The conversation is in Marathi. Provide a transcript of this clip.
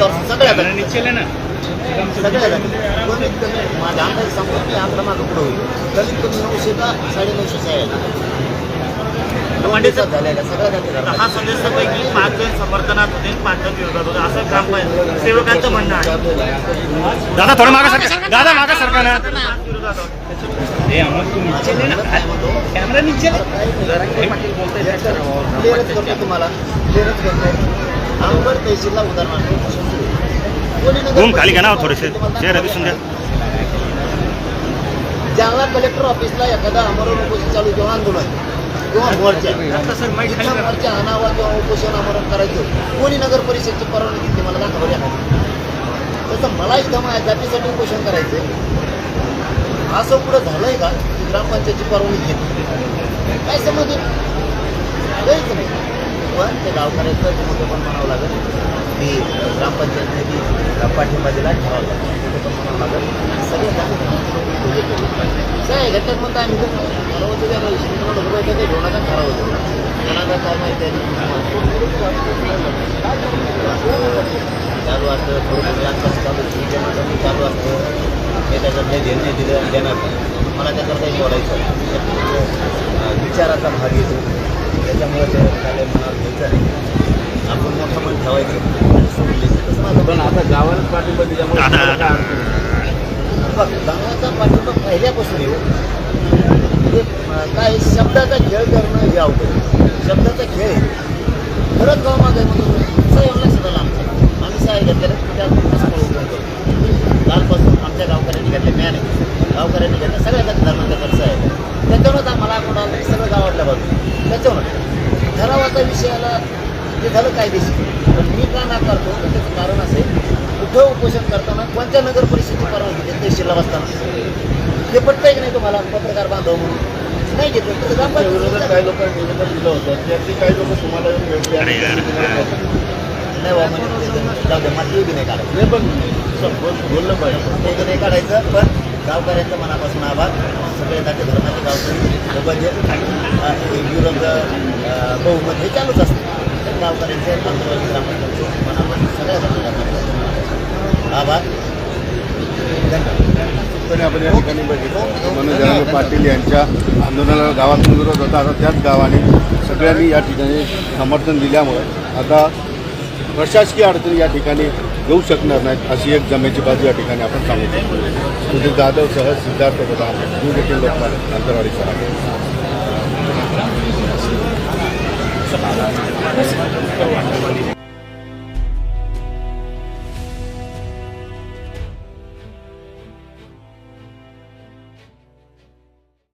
टक्क्यावर सगळ्या कॅमेरा नीचे ले ना. सगळ्या जाती कमीत कमी माझ्या अंदाजे सांगतो की आकडा मागं पुढं होईल. कमीत कमी नऊशे का साडेनऊशे साया म्हणजे सगळ्या जाती. सदस्यापैकी पाच जण समर्थनात होते पाच जण विरोधात होते. असं ग्रामपंचायत सेवकांचं म्हणणं आहे. दादा थोडं मागं सरका. दादा मागं सरका ना. पाच विरोधात होते अमोल तू नीचे ले ना? कॅमेरा नीचे ले क्लिअरच करतो तुम्हाला. क्लिअरच अंबर तहसीलला उदाहरणार्थ कोणी नगर घुम खाली घ्या ना थोडेसे. चेहरा दिसून द्या जालना कलेक्टर ऑफिसला एखादा आमरण उपोषण चालू किंवा आंदोलन किंवा मोर्चा मोर्चा आणावा किंवा उपोषण आमरण करायचं. कोणी नगर परिषदची परवानगी घेतली मला दाखवा बरं एखादी. तसं मला इथं माझ्या जातीसाठी उपोषण करायचं असं पुढं झालंय का? की ग्रामपंचायतची परवानगी घेतली. काय समज काहीच नाही. पण ते गावकऱ्याचं ते मोठं पण म्हणावं ग्रामपंचायतीने बी पाठिंबा दिला ठरावं लागेल मोठं पण सगळे म्हणजे काय घटक म्हणता आम्ही ठरवतो त्या रुपये ते घेऊ नका होतो. कोणाचा काय माहिती चालू असतं. थोडं थोडं चालू ठीक आहे माझं चालू असतं. हे त्याच्यातले नाही दिलं देणार नाही. मला त्याच्यात बोलायचं विचाराचा भाग येतो. त्याच्यामुळे ते काय मनात घ्यायचं नाही. आपण मोठं मन ठेवायचं. पण आता गावाला पाठिंबा दिल्यामुळे? बघ गावाचा पाठिंबा पहिल्यापासून येऊ अं, काय शब्दाचा खेळ करणं हे अवघड. शब्दाचा खेळ खरंच गाव मागे म्हणून लक्षात आलं आमचं आम्ही सह्य घेतलेलं कालपासून आमच्या गावकऱ्यांनी घेतले मॅन आहे. गावकऱ्यांनी घेतलं सगळ्या जाती धर्माच्या खर्च आहे. त्याच्यावरच आम्हाला अकोट आलं की सगळं गावातल्या बाजू त्याच्यावर ठरावाचा विषय आला ते झालं कायदेशीर. पण मी का नाकारतो? तर त्याचं कारण असे कुठं उपोषण करताना कोणत्या नगर परिषदेची परवानगी घेते तहसीलला बसताना. ते पटतंय की नाही तुम्हाला? पत्रकार बांधव म्हणून. नाही घेतलं तर काही लोकांनी निवेदन दिलं होतं. त्यातली काही लोक तुम्हाला. नाही बा म्हणजे जाऊ दे माती बी नाही काढायचं. नाही पण बोललं पाहिजे. नाही काढायचं पण गावकऱ्यांचं मनापासून आभार. सगळे जाती धर्माचे गावकरी सोबत अं, बहुमत हे चालूच असतं. तर गावकऱ्यांचे आंदोलन ग्रामपंचायतचे मनामध्ये सगळ्या जाती आभार. धन्यवाद. पण आपण या ठिकाणी बघितलं. मनोज पाटील यांच्या आंदोलनाला गावातून विरोध होता. आता त्याच गावाने सगळ्यांनी या ठिकाणी समर्थन दिल्यामुळं आता प्रशासकीय अडचणी या ठिकाणी येऊ शकणार नाहीत अशी एक जमेची बाजू या ठिकाणी आपण सांगू शकतो. सुधीर जाधव सह सिद्धार्थ प्रधान न्यूज एटीन लोकपाल अंतरवाडी सहा